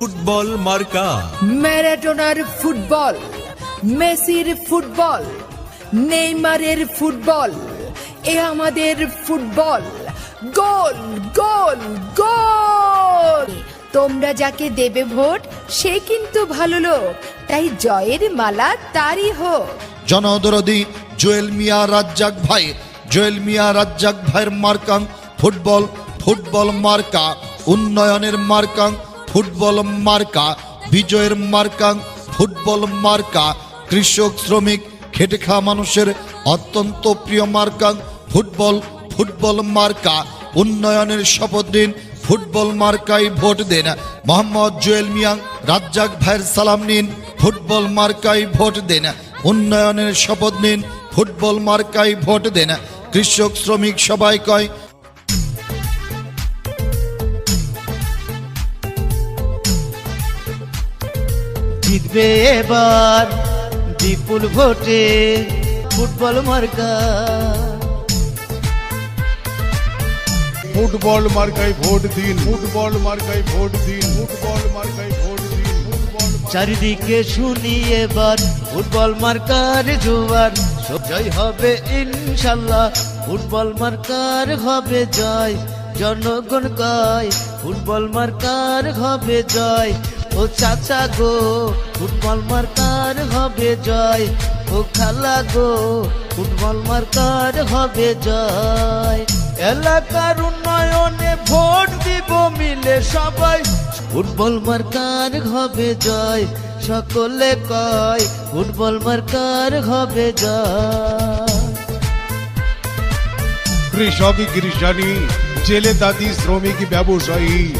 Football মার্কা। ম্যারাডোনার football মেসির ফুটবল নেইমারের ফুটবল এ আমাদের ফুটবল। গোল গোল গোল! তোমরা যাকে দেবে ভোট সে কিন্তু ভালো লোক। তাই জয়ের মালা তারই হোক। জনদরদি জুয়েল মিয়া রাজ্জাক ভাই জুয়েল মিয়া রাজ্জাক ভাইয়ের মার্কাং ফুটবল ফুটবল মার্কা উন্নয়নের মার্কাং ফুটবল মার্কা, বিজয়ের মার্কাং, ফুটবল মার্কা, কৃষক, শ্রমিক খেটে খাওয়া মানুষের অত্যন্ত প্রিয় মার্কাং, ফুটবল ফুটবল মার্কা, উন্নয়নের শপথ দিন, ফুটবল মার্কায় ভোট দেন। মোহাম্মদ জুয়েল মিয়াং, রাজ্জাক ভাইয়ের সালাম নিন, ফুটবল মার্কায় ভোট দেন। উন্নয়নের শপথ নিন, ফুটবল মার্কায় ভোট দেন। কৃষক, শ্রমিক সবাই কয় জিতবে এবার বিপুল ভোটে ফুটবল মার্কা। ফুটবল মার্কায় ভোট দিন ফুটবল মার্কায় ভোট দিন ফুটবল মার্কায় ভোট দিন চারিদিকে শুনি এবার ফুটবল মার্কার জোয়ার। সব জয় হবে ইনশাল্লাহ ফুটবল মার্কার হবে জয়। জনগণ কয় ফুটবল মার্কার হবে জয়। ও চাচা গো, ফুটবল মার্কার হবে জয়। ও খালা গো, ফুটবল মার্কার হবে জয়। এলাকার উন্নয়নে ভোট দিব মিলে সবাই। ফুটবল মার্কার হবে জয়, সকলে কয়, ফুটবল মার্কার হবে জয়। কৃষক গৃহিণী জেলে দাদি, শ্রমিক, ব্যবসায়ী।